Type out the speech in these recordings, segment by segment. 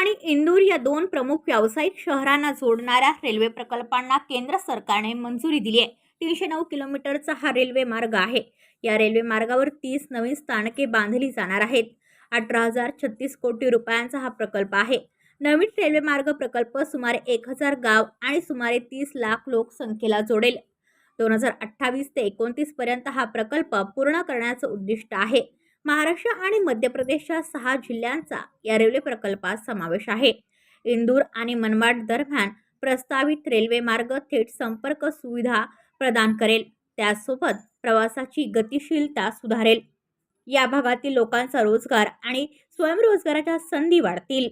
आणि इंदूर या दोन प्रमुख व्यावसायिक शहरांना जोडणाऱ्या रेल्वे प्रकल्पांना केंद्र सरकारने मंजुरी दिली आहे. तीनशे नऊ किलोमीटरचा हा रेल्वे मार्ग आहे. या रेल्वे मार्गावर तीस नवीन स्थानके बांधली जाणार आहेत. अठरा हजार छत्तीस कोटी रुपयांचा हा प्रकल्प आहे. नवीन रेल्वे मार्ग प्रकल्प सुमारे एक हजार गाव आणि सुमारे तीस लाख लोकसंख्येला जोडेल. दोन हजार अठ्ठावीस ते एकोणतीस पर्यंत हा प्रकल्प पूर्ण करण्याचं उद्दिष्ट आहे. महाराष्ट्र आणि मध्य प्रदेशच्या सहा जिल्ह्यांचा या रेल्वे प्रकल्पात समावेश आहे. इंदूर आणि मनमाड दरम्यान प्रस्तावित रेल्वे मार्ग थेट संपर्क सुविधा प्रदान करेल. त्यासोबत प्रवासाची गतिशीलता सुधारेल. या भागातील लोकांचा रोजगार आणि स्वयंरोजगाराच्या संधी वाढतील.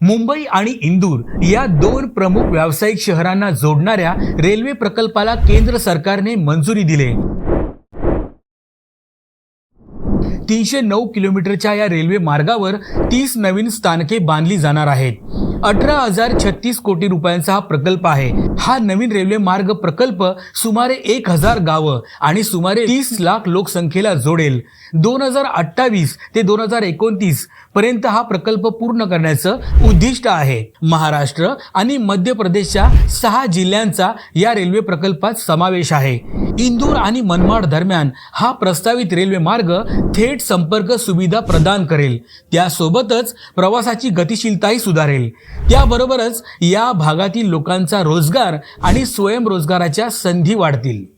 मुंबई आणि इंदूर या दोन प्रमुख व्यावसायिक शहरांना जोडणाऱ्या रेल्वे प्रकल्पाला केंद्र सरकारने मंजुरी दिली. तीनशे नऊ किलोमीटरच्या या रेल्वे मार्गावर तीस नवीन स्थानके बांधली जाणार आहेत. अठरा हजार छत्तीस कोटी रुपयांचा हा प्रकल्प आहे. हा नवीन रेल्वे मार्ग प्रकल्प सुमारे एक हजार गावं आणि सुमारे तीस लाख लोकसंख्येला जोडेल. दोन हजार अठ्ठावीस ते दोन हजार एकोणतीस पर्यंत हा प्रकल्प पूर्ण करण्याचं उद्दिष्ट आहे. महाराष्ट्र आणि मध्य प्रदेशच्या सहा जिल्ह्यांचा या रेल्वे प्रकल्पात समावेश आहे. इंदूर आणि मनमाड दरम्यान हा प्रस्तावित रेल्वे मार्ग थेट संपर्क सुविधा प्रदान करेल. त्यासोबतच प्रवासाची गतिशीलताही सुधारेल. त्याबरोबरच या भागातील लोकांचा रोजगार आणि स्वयंरोजगाराच्या संधी वाढतील.